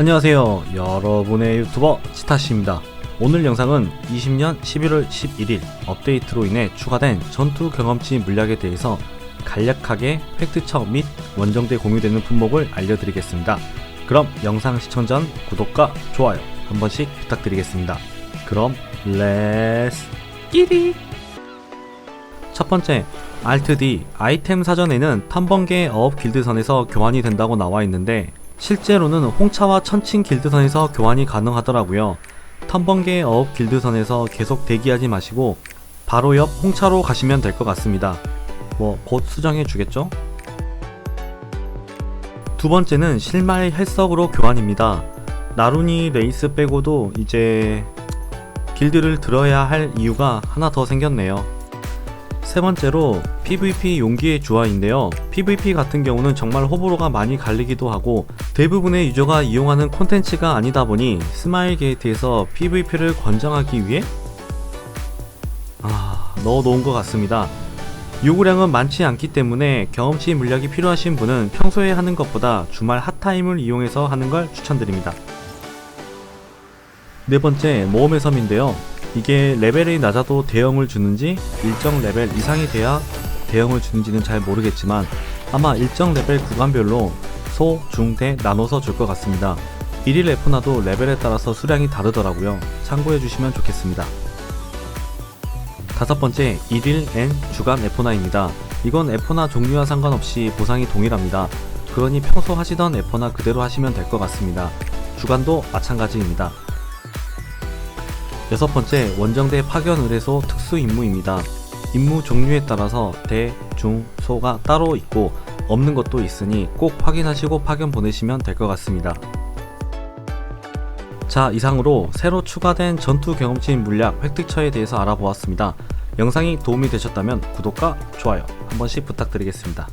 안녕하세요. 여러분의 유튜버 치타시입니다. 오늘 영상은 20년 11월 11일 업데이트로 인해 추가된 전투 경험치 물약에 대해서 간략하게 팩트처 및 원정대 공유되는 품목을 알려드리겠습니다. 그럼 영상 시청 전 구독과 좋아요 한 번씩 부탁드리겠습니다. 그럼 렛츠 끼리! 첫 번째, Alt D 아이템 사전에는 탐번개 어업 길드선에서 교환이 된다고 나와 있는데 실제로는 홍차와 천칭 길드선에서 교환이 가능하더라고요. 탐번개 어업 길드선에서 계속 대기하지 마시고 바로 옆 홍차로 가시면 될 것 같습니다. 뭐 곧 수정해 주겠죠? 두 번째는 실마리 헬석으로 교환입니다. 나루니 레이스 빼고도 이제 길드를 들어야 할 이유가 하나 더 생겼네요. 세 번째로 PVP 용기의 주화인데요. PVP 같은 경우는 정말 호불호가 많이 갈리기도 하고 대부분의 유저가 이용하는 콘텐츠가 아니다 보니 스마일 게이트에서 PVP를 권장하기 위해 아, 넣어 놓은 것 같습니다. 요구량은 많지 않기 때문에 경험치 물약이 필요하신 분은 평소에 하는 것보다 주말 핫타임을 이용해서 하는 걸 추천드립니다. 네 번째, 모험의 섬인데요. 이게 레벨이 낮아도 대형을 주는지 일정 레벨 이상이 돼야 대형을 주는지는 잘 모르겠지만 아마 일정 레벨 구간별로 소, 중, 대 나눠서 줄 것 같습니다. 1일 에포나도 레벨에 따라서 수량이 다르더라고요. 참고해 주시면 좋겠습니다. 다섯 번째, 1일 N 주간 에포나입니다. 이건 에포나 종류와 상관없이 보상이 동일합니다. 그러니 평소 하시던 에포나 그대로 하시면 될 것 같습니다. 주간도 마찬가지입니다. 여섯 번째, 원정대 파견 의뢰소 특수 임무입니다. 임무 종류에 따라서 대, 중, 소가 따로 있고 없는 것도 있으니 꼭 확인하시고 파견 보내시면 될 것 같습니다. 자, 이상으로 새로 추가된 전투 경험치인 물약 획득처에 대해서 알아보았습니다. 영상이 도움이 되셨다면 구독과 좋아요 한 번씩 부탁드리겠습니다.